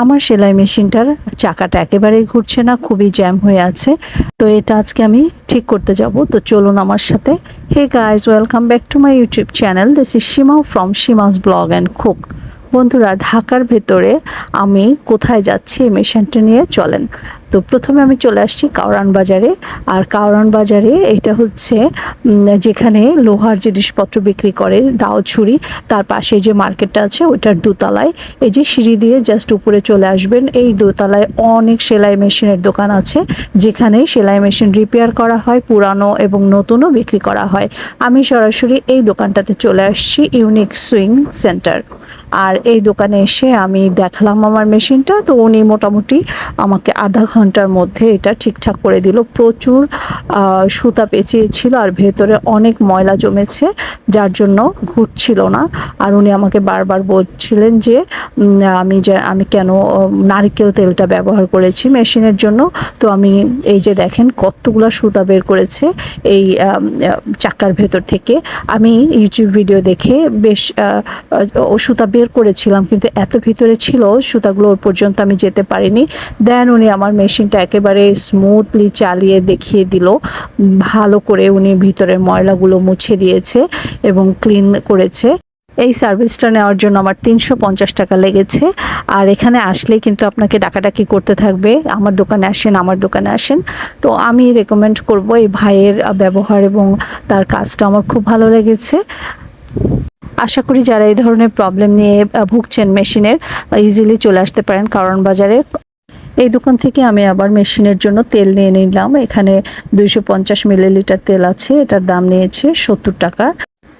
আমার সেলাই মেশিনটার চাকাটা একেবারেই ঘুরছে না, খুবই জ্যাম হয়ে আছে। তো এটা আজকে আমি ঠিক করতে যাব। তো চলুন আমার সাথে। Hey guys welcome back to my YouTube channel this is Seema from Seema's vlog and cook বন্ধুরা, ঢাকার ভেতরে আমি কোথায় যাচ্ছি এই মেশিনটা নিয়ে চলেন। তো প্রথমে আমি চলে আসছি কাউরান বাজারে। আর কাউরান বাজারে এটা হচ্ছে যেখানে লোহার জিনিসপত্র বিক্রি করে, দাও ছুরি। তার পাশে যে মার্কেটটা আছে, ওইটার দোতলায়। এই যে সিঁড়ি দিয়ে জাস্ট উপরে চলে আসবেন, এই দোতলায় অনেক সেলাই মেশিনের দোকান আছে যেখানে সেলাই মেশিন রিপেয়ার করা হয়, পুরানো এবং নতুনও বিক্রি করা হয়। আমি সরাসরি এই দোকানটাতে চলে আসছি, ইউনিক সুইং সেন্টার। আর এই দোকানে এসে আমি দেখলাম আমার মেশিনটা, তো উনি মোটামুটি আমাকে আধা ঘণ্টার মধ্যে এটা ঠিকঠাক করে দিল। প্রচুর সুতা পেঁচিয়েছিল আর ভেতরে অনেক ময়লা জমেছে, যার জন্য ঘুরছিল না। আর উনি আমাকে বারবার বলছিলেন যে আমি যে, আমি কেন নারকেল তেলটা ব্যবহার করেছি মেশিনের জন্য। তো আমি, এই যে দেখেন কতগুলো সুতা বের করেছে এই চাকার ভেতর থেকে। আমি ইউটিউব ভিডিও দেখে বেশ সুতা বের করেছিলাম, কিন্তু এত ভিতরে ছিল সুতাগুলো ওর পর্যন্ত আমি যেতে পারিনি। দেন উনি আমার মেশিনটা একেবারে স্মুথলি চালিয়ে দেখিয়ে দিল। ভালো করে উনি ভিতরের ময়লাগুলো মুছে দিয়েছে এবং ক্লিন করেছে। এই সার্ভিসটা নেওয়ার জন্য আমার তিনশো পঞ্চাশ টাকা লেগেছে। আর এখানে আসলেই কিন্তু আপনাকে ডাকাডাকি করতে থাকবে। আমার দোকানে আসেন, আমার দোকানে আসেন। তো আমি রেকমেন্ড করব এই ভাইয়ের ব্যবহার এবং তার কাজটা। আমার খুব ভালো লেগেছে। আশা করি যারা এই ধরনের প্রবলেম নিয়ে ভুগছেন মেশিনের ইজিলি চলে আসতে পারেন কারণ বাজারে এই দোকান থেকে আমি আবার মেশিনের জন্য তেল নিয়ে নিলাম। এখানে দুইশো পঞ্চাশ মিলিলিটার তেল আছে, এটার দাম নিয়েছে সত্তর টাকা।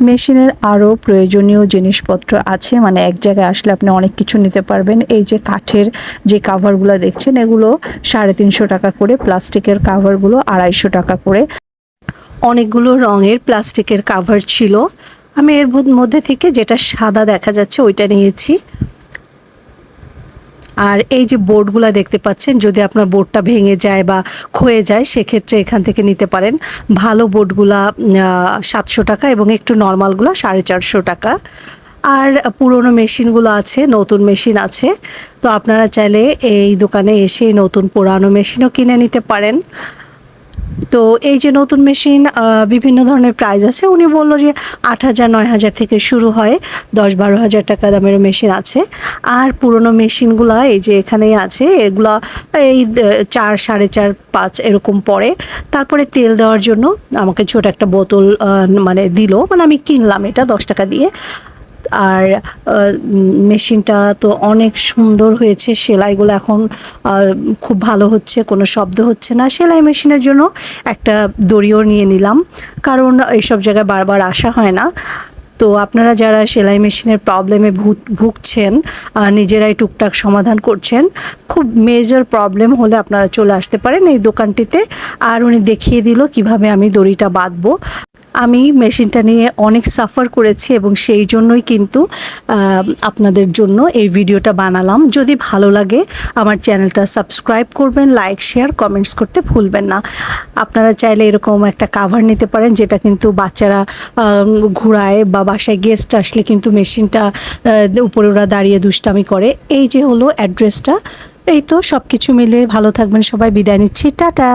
মেশিনের আরও প্রয়োজনীয় জিনিসপত্র আছে মানে এক জায়গায় আসলে আপনি অনেক কিছু নিতে পারবেন। এই যে কাঠের যে কাভারগুলো দেখছেন, এগুলো সাড়ে তিনশো টাকা করে, প্লাস্টিকের কাভারগুলো আড়াইশো টাকা করে। অনেকগুলো রঙের প্লাস্টিকের কাভার ছিল। আমি এর মধ্যে থেকে যেটা সাদা দেখা যাচ্ছে, ওইটা নিয়েছি। আর এই যে বোর্ডগুলো দেখতে পাচ্ছেন, যদি আপনার বোর্ডটা ভেঙে যায় বা ক্ষয়ে যায়, সেক্ষেত্রে এখান থেকে নিতে পারেন। ভালো বোর্ডগুলা সাতশো টাকা এবং একটু নর্মালগুলো সাড়ে চারশো টাকা। আর পুরনো মেশিনগুলো আছে, নতুন মেশিন আছে। তো আপনারা চাইলে এই দোকানে এসে নতুন পুরানো মেশিনও কিনে নিতে পারেন। তো এই যে নতুন মেশিন বিভিন্ন ধরনের প্রাইস আছে, উনি বলল যে আট হাজার, নয় হাজার থেকে শুরু হয়, দশ বারো হাজার টাকা দামের মেশিন আছে। আর পুরনো মেশিনগুলো এই যে এখানেই আছে, এগুলা এই চার, সাড়ে চার, পাঁচ এরকম পড়ে। তারপরে তেল দেওয়ার জন্য আমাকে ছোট একটা বোতল মানে দিল মানে আমি কিনলাম এটা দশ টাকা দিয়ে। আর মেশিনটা তো অনেক সুন্দর হয়েছে, সেলাইগুলো এখন খুব ভালো হচ্ছে, কোনো শব্দ হচ্ছে না। সেলাই মেশিনের জন্য একটা দড়িও নিয়ে নিলাম, কারণ এইসব জায়গায় বারবার আসা হয় না। তো আপনারা যারা সেলাই মেশিনের প্রবলেমে ভুগছেন নিজেরাই টুকটাক সমাধান করছেন, খুব মেজর প্রবলেম হলে আপনারা চলে আসতে পারেন এই দোকানটিতে, আর উনি দেখিয়ে দিল কীভাবে আমি দড়িটা বাঁধবো। আমি মেশিনটা নিয়ে অনেক সাফার করেছি এবং সেই জন্যই কিন্তু আপনাদের জন্য এই ভিডিওটা বানালাম। যদি ভালো লাগে, আমার চ্যানেলটা সাবস্ক্রাইব করবেন, লাইক, শেয়ার, কমেন্টস করতে ভুলবেন না। আপনারা চাইলে এরকম একটা কাভার নিতে পারেন, যেটা কিন্তু বাচ্চারা ঘুরায় বা বাসায় গেস্ট আসলে কিন্তু মেশিনটা উপরে ওরা দাঁড়িয়ে দুষ্টামি করে। এই যে হলো অ্যাড্রেসটা এই তো সব কিছু মিলে ভালো থাকবেন সবাই, বিদায় নিচ্ছি। টাটা!